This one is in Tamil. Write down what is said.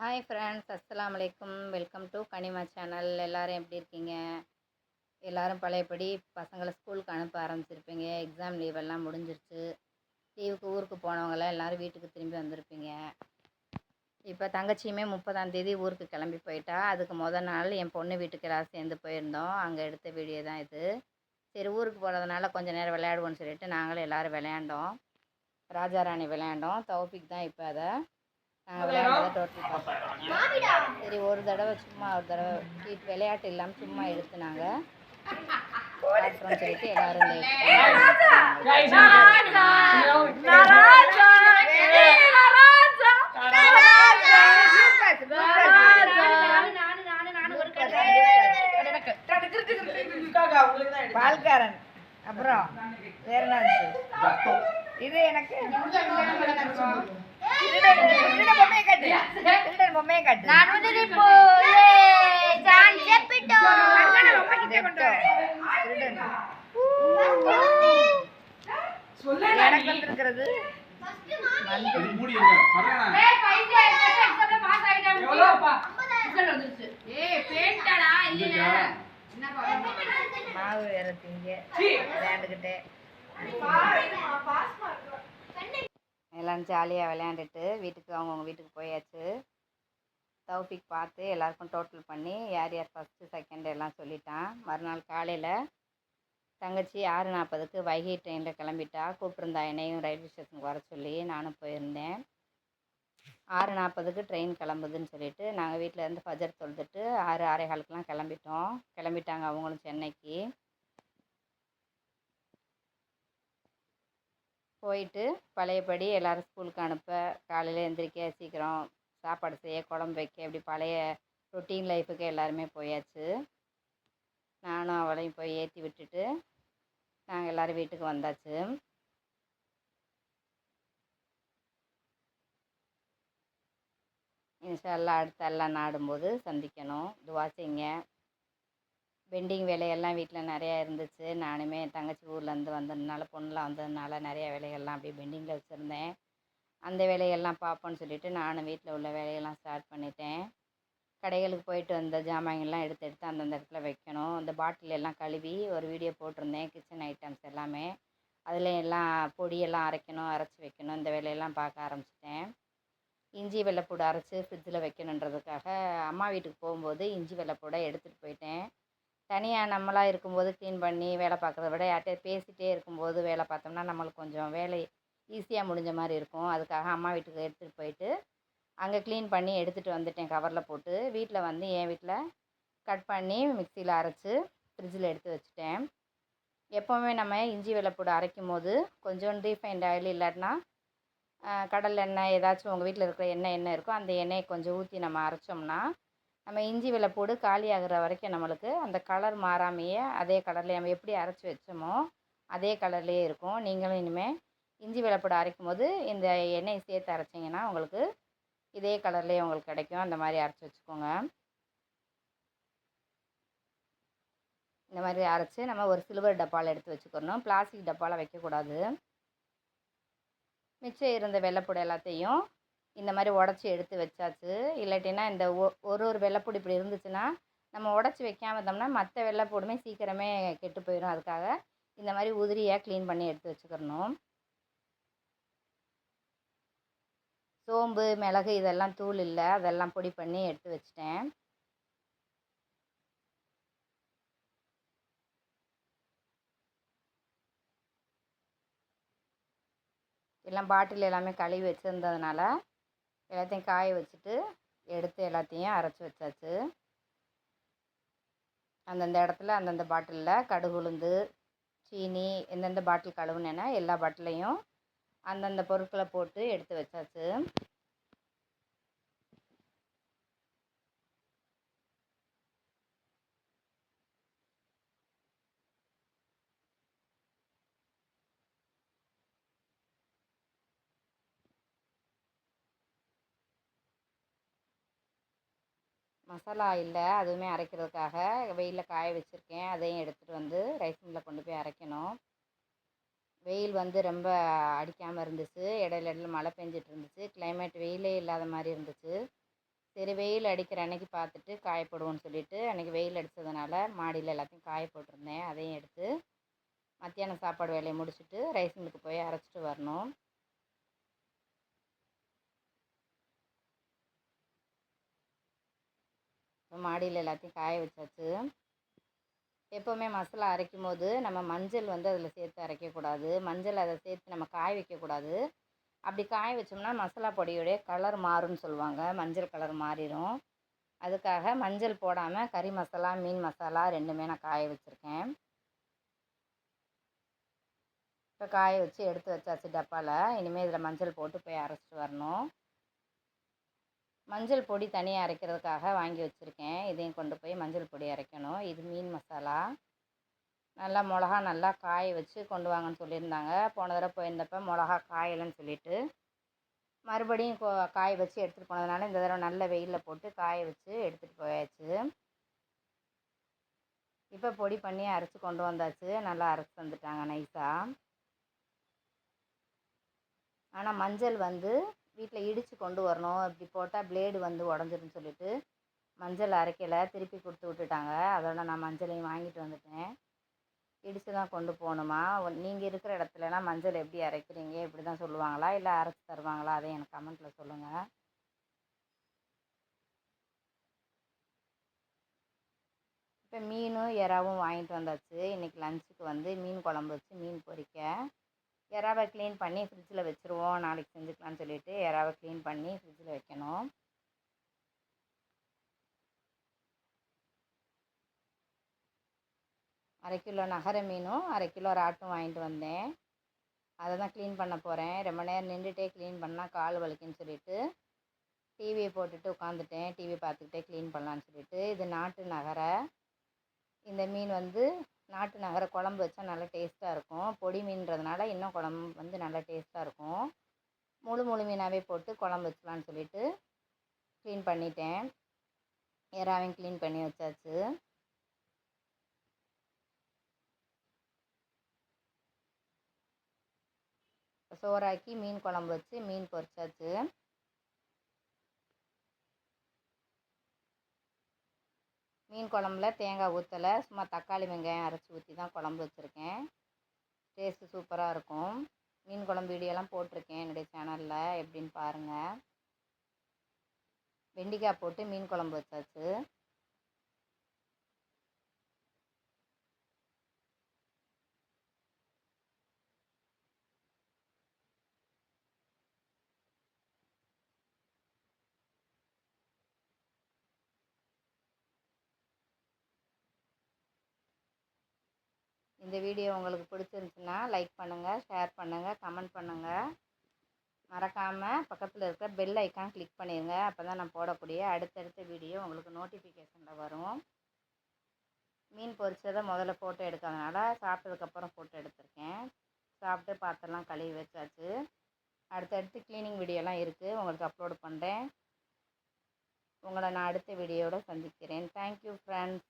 ஹாய் ஃப்ரெண்ட்ஸ் அஸ்லாம் அலைக்கும். வெல்கம் டு கனிமா சேனல் எல்லோரும் எப்படி இருக்கீங்க? எல்லோரும் பழையபடி பசங்களை ஸ்கூலுக்கு அனுப்ப ஆரம்பிச்சிருப்பீங்க. எக்ஸாம் லீவ் எல்லாம் முடிஞ்சிருச்சு. லீவுக்கு ஊருக்கு போனவங்களாம் எல்லோரும் வீட்டுக்கு திரும்பி வந்திருப்பீங்க. இப்போ தங்கச்சியுமே முப்பதாந்தேதி ஊருக்கு கிளம்பி போயிட்டா. அதுக்கு முத நாள் என் பொண்ணு வீட்டுக்கு எல்லாரும் சேர்ந்து போயிருந்தோம். அங்கே எடுத்த வீடியோ தான் இது. சரி ஊருக்கு போகிறதுனால கொஞ்ச நேரம் விளையாடுவோன்னு சொல்லிட்டு நாங்களும் எல்லோரும் விளையாண்டோம். ராஜாராணி விளையாண்டோம். தௌபிக் தான் இப்போ அதை சரி ஒரு தடவை சும்மா ஒரு தடவை வீட்டு விளையாட்டு இல்லாமல் சும்மா எடுத்து நாங்கள் காட்டுறோம்னு சொல்லிட்டு எல்லாரும் பால்காரன் அப்புறம் வேற என்ன? இது எனக்கு பொம்மையை காட்டு. திருடன் பொம்மையை காட்டு. அண்ணனை ரொம்ப கிட்ட கொண்டு எனக்கு வந்திருக்கிறது மாவு வேற திங்க விளையாண்டுக்கிட்டே. எல்லாம் ஜாலியாக விளையாண்டுட்டு வீட்டுக்கு அவங்கவுங்க வீட்டுக்கு போயாச்சு. தௌஃபிக் பார்த்து எல்லாருக்கும் டோட்டல் பண்ணி யார் யார் ஃபஸ்ட்டு செகண்ட் எல்லாம் சொல்லிட்டான். மறுநாள் காலையில் தங்கச்சி ஆறு நாற்பதுக்கு வைகை ட்ரெயினில் கிளம்பிட்டா. கூப்பிட்ருந்தா என்னையும் ரயில்வே ஸ்டேஷனுக்கு வர சொல்லி நானும் போயிருந்தேன். ஆறு நாற்பதுக்கு ட்ரெயின் கிளம்புதுன்னு சொல்லிட்டு நாங்கள் வீட்டில் இருந்து ஃபஜர் தொழுதுட்டு ஆறு ஆறே காலுக்கெலாம் கிளம்பிட்டோம். கிளம்பிட்டாங்க அவங்களும் சென்னைக்கு. போயிட்டு பழையபடி எல்லோரும் ஸ்கூலுக்கு அனுப்ப காலையில் எழுந்திரிக்க சீக்கிரம் சாப்பாடு செய்ய குழம்பு வைக்க இப்படி பழைய ரொட்டீன் லைஃபுக்கு எல்லாருமே போயாச்சு. நானும் அவளையும் போய் ஏற்றி விட்டுட்டு நாங்கள் எல்லோரும் வீட்டுக்கு வந்தாச்சு. எல்லாம் அடுத்த எல்லாம் நாடும்போது சந்திக்கணும். துவா செய்யுங்க. பெண்டிங் வேலையெல்லாம் வீட்டில் நிறையா இருந்துச்சு. நானுமே என் தங்கச்சி ஊர்லேருந்து வந்ததுனால பொண்ணுலாம் வந்ததுனால நிறையா வேலைகள்லாம் அப்படியே பெண்டிங்கில் வச்சுருந்தேன். அந்த வேலையெல்லாம் பார்ப்போன்னு சொல்லிட்டு நானும் வீட்டில் உள்ள வேலையெல்லாம் ஸ்டார்ட் பண்ணிட்டேன். கடைகளுக்கு போயிட்டு வந்த ஜாமான்கள்லாம் எடுத்து எடுத்து அந்தந்த இடத்துல வைக்கணும். அந்த பாட்டில் எல்லாம் கழுவி ஒரு வீடியோ போட்டிருந்தேன். கிச்சன் ஐட்டம்ஸ் எல்லாமே. அதில் எல்லாம் பொடியெல்லாம் அரைக்கணும் அரைச்சி வைக்கணும். இந்த வேலையெல்லாம் பார்க்க ஆரம்பிச்சிட்டேன். இஞ்சி வெள்ளைப்பூடு அரைச்சி ஃப்ரிட்ஜில் வைக்கணுன்றதுக்காக அம்மா வீட்டுக்கு போகும்போது இஞ்சி வெள்ளைப்பூடை எடுத்துகிட்டு போயிட்டேன். தனியாக நம்மளாக இருக்கும்போது க்ளீன் பண்ணி வேலை பார்க்குறத விட யார்கிட்ட பேசிகிட்டே இருக்கும்போது வேலை பார்த்தோம்னா நம்மளுக்கு கொஞ்சம் வேலை ஈஸியாக முடிஞ்ச மாதிரி இருக்கும். அதுக்காக அம்மா வீட்டுக்கு எடுத்துகிட்டு போயிட்டு அங்கே க்ளீன் பண்ணி எடுத்துகிட்டு வந்துட்டேன் கவரில் போட்டு. வீட்டில் வந்து என் வீட்டில் கட் பண்ணி மிக்சியில் அரைச்சி ஃப்ரிட்ஜில் எடுத்து வச்சுட்டேன். எப்போவுமே நம்ம இஞ்சி வெள்ளைப்பூடு அரைக்கும் போது கொஞ்சோண்டு ரீஃபைண்ட் ஆயில் இல்லாட்டினா கடல் எண்ணெய் ஏதாச்சும் உங்கள் வீட்டில் இருக்கிற எண்ணெய் என்ன இருக்கோ அந்த எண்ணெயை கொஞ்சம் ஊற்றி நம்ம அரைச்சோம்னா நம்ம இஞ்சி வெள்ளைப்பூடு காலி ஆகிற வரைக்கும் நம்மளுக்கு அந்த கலர் மாறாமையே அதே கலர்லேயே நம்ம எப்படி அரைச்சி வச்சோமோ அதே கலர்லேயே இருக்கும். நீங்களும் இனிமேல் இஞ்சி வெள்ளைப்பூடு அரைக்கும் போது இந்த எண்ணெய் சேர்த்து அரைச்சிங்கன்னா உங்களுக்கு இதே கலர்லேயே உங்களுக்கு கிடைக்கும். அந்த மாதிரி அரைச்சி வச்சுக்கோங்க. இந்த மாதிரி அரைச்சி நம்ம ஒரு சில்வர் டப்பாவில் எடுத்து வச்சுக்கணும். பிளாஸ்டிக் டப்பாவில் வைக்கக்கூடாது. மிச்சம் இருந்த வெள்ளைப்பூடு எல்லாத்தையும் இந்த மாதிரி உடச்சி எடுத்து வச்சாச்சு. இல்லாட்டினா இந்த ஒ ஒரு ஒரு வெள்ளைப்பூடி இப்படி இருந்துச்சுன்னா நம்ம உடச்சி வைக்காம இருந்தோம்னா மற்ற வெள்ளைப்பூடுமே சீக்கிரமே கெட்டு போயிடும் அதுக்காக இந்த மாதிரி உதிரியாக க்ளீன் பண்ணி எடுத்து வச்சுக்கிறணும். சோம்பு மிளகு இதெல்லாம் தூள் இல்லை. அதெல்லாம் பொடி பண்ணி எடுத்து வச்சிட்டேன். எல்லாம் பாட்டில் எல்லாமே கழுவி வச்சுருந்ததுனால எல்லாத்தையும் காய வச்சுட்டு எடுத்து எல்லாத்தையும் அரைச்சி வச்சாச்சு. அந்தந்த இடத்துல அந்தந்த பாட்டிலில் கடுகு உளுந்து சீனி எந்தெந்த பாட்டில் கழுவுனேன்னா எல்லா பாட்டிலையும் அந்தந்த பொருட்களை போட்டு எடுத்து வச்சாச்சு. மசாலா இல்லை அதுவுமே அரைக்கிறதுக்காக வெயிலில் காய வச்சுருக்கேன். அதையும் எடுத்துகிட்டு வந்து ரைஸ் மில்லில் கொண்டு போய் அரைக்கணும். வெயில் வந்து ரொம்ப அடிக்காமல் இருந்துச்சு. இடையில இடையில மழை பெஞ்சிட்டு இருந்துச்சு. கிளைமேட் வெயிலே இல்லாத மாதிரி இருந்துச்சு. சரி வெயில் அடிக்கிற அன்னைக்கு பார்த்துட்டு காய போடுவோம்னு சொல்லிட்டு அன்றைக்கி வெயில் அடித்ததுனால மாடியில் எல்லாத்தையும் காய போட்டிருந்தேன். அதையும் எடுத்து மத்தியானம் சாப்பாடு வேலையை முடிச்சுட்டு ரைஸ் மில்லுக்கு போய் அரைச்சிட்டு வரணும். மாடியில் எல்லாத்தையும் காய வச்சாச்சு. எப்போவுமே மசாலா அரைக்கும் போது நம்ம மஞ்சள் வந்து அதில் சேர்த்து அரைக்கக்கூடாது. மஞ்சள் அதை சேர்த்து நம்ம காய வைக்கக்கூடாது. அப்படி காய வச்சோம்னா மசாலா பொடியோடைய கலர் மாறும்னு சொல்லுவாங்க. மஞ்சள் கலர் மாறிடும் அதுக்காக மஞ்சள் போடாமல் கறி மசாலா மீன் மசாலா ரெண்டுமே நான் காய வச்சுருக்கேன். இப்போ காய வச்சு எடுத்து வச்சாச்சு டப்பாவில் இனிமேல் இதில் மஞ்சள் போட்டு போய் அரைச்சிட்டு வரணும். மஞ்சள் பொடி தனியாக அரைக்கிறதுக்காக வாங்கி வச்சுருக்கேன். இதையும் கொண்டு போய் மஞ்சள் பொடி அரைக்கணும். இது மீன் மசாலா. நல்லா மிளகா நல்லா காய வச்சு கொண்டு வாங்கன்னு சொல்லியிருந்தாங்க. போன தடவை போயிருந்தப்ப மிளகா காயலைன்னு சொல்லிட்டு மறுபடியும் கோ காய வச்சு எடுத்துகிட்டு போனதுனால இந்த தடவை நல்ல வெயிலில் போட்டு காய வச்சு எடுத்துகிட்டு போயாச்சு. இப்போ பொடி பண்ணி அரைச்சி கொண்டு வந்தாச்சு. நல்லா அரைச்சி தந்துட்டாங்க நைஸாக ஆனால் மஞ்சள் வந்து வீட்டில் இடித்து கொண்டு வரணும். இப்படி போட்டால் பிளேடு வந்து உடஞ்சிருன்னு சொல்லிட்டு மஞ்சள் அரைக்கலை திருப்பி கொடுத்து விட்டுட்டாங்க. அதோட நான் மஞ்சளையும் வாங்கிட்டு வந்துட்டேன். இடித்து தான் கொண்டு போகணுமா? நீங்கள் இருக்கிற இடத்துலலாம் மஞ்சள் எப்படி அரைக்கிறீங்க? இப்படி தான் சொல்லுவாங்களா? இல்லை அரைச்சி தருவாங்களா? அதையும் எனக்கு கமெண்ட்டில் சொல்லுங்கள் இப்போ மீனும் எறாவும் வாங்கிட்டு வந்தாச்சு. இன்றைக்கி லஞ்சுக்கு வந்து மீன் குழம்பு வச்சு மீன் பொரிக்க எறாவை க்ளீன் பண்ணி ஃப்ரிட்ஜில் வச்சுருவோம் நாளைக்கு செஞ்சுக்கலாம்னு சொல்லிட்டு எறாவை க்ளீன் பண்ணி ஃப்ரிட்ஜில் வைக்கணும். அரை கிலோ நகர மீனும் அரை கிலோ ராட்டும் வாங்கிட்டு வந்தேன். அதை தான் க்ளீன் பண்ண போகிறேன் ரொம்ப நேரம் நின்றுட்டே க்ளீன் பண்ணால் கால் வலிக்குன்னு சொல்லிட்டு டிவியை போட்டுட்டு உட்காந்துட்டேன் டிவி பார்த்துக்கிட்டே க்ளீன் பண்ணலான்னு சொல்லிட்டு இது நாட்டு நகரை. இந்த மீன் வந்து நாட்டு நகர குழம்பு வச்சா நல்லா டேஸ்ட்டாக இருக்கும். பொடி மீன்றதுனால இன்னும் குழம்பு வந்து நல்லா டேஸ்ட்டாக இருக்கும். முழு முழு மீனாகவே போட்டு குழம்பு வச்சலான்னு சொல்லிட்டு க்ளீன் பண்ணிட்டேன். எறாவையும் க்ளீன் பண்ணி வச்சாச்சு. சோறாக்கி மீன் குழம்பு வச்சு மீன் பொரிச்சாச்சு. மீன் குழம்புல தேங்காய் ஊற்றலை சும்மா தக்காளி வெங்காயம் அரைச்சி ஊற்றி தான் குழம்பு வச்சுருக்கேன். டேஸ்ட்டு சூப்பராக இருக்கும். மீன் குழம்பு வீடியோலாம் போட்டிருக்கேன் என்னுடைய சேனலில் எப்படின்னு பாருங்கள் வெண்டிக்காய் போட்டு மீன் குழம்பு வச்சாச்சு. இந்த வீடியோ உங்களுக்கு பிடிச்சிருந்துச்சுன்னா லைக் பண்ணுங்கள் ஷேர் பண்ணுங்கள் கமெண்ட் பண்ணுங்கள் மறக்காமல் பக்கத்தில் இருக்கிற பெல் ஐக்கான் கிளிக் பண்ணிடுங்க அப்போ தான் நான் போடக்கூடிய அடுத்தடுத்த வீடியோ உங்களுக்கு நோட்டிஃபிகேஷனில் வரும். மீன் பொரிச்சதை முதல்ல ஃபோட்டோ எடுக்காதனால சாப்பிட்டதுக்கப்புறம் ஃபோட்டோ எடுத்திருக்கேன். சாப்பிட்டு பாத்திரலாம் கழுவி வச்சாச்சு. அடுத்தடுத்து க்ளீனிங் வீடியோலாம் இருக்குது உங்களுக்கு அப்லோடு பண்ணுறேன் உங்களை நான் அடுத்த வீடியோவில் சந்திக்கிறேன். Thank you friends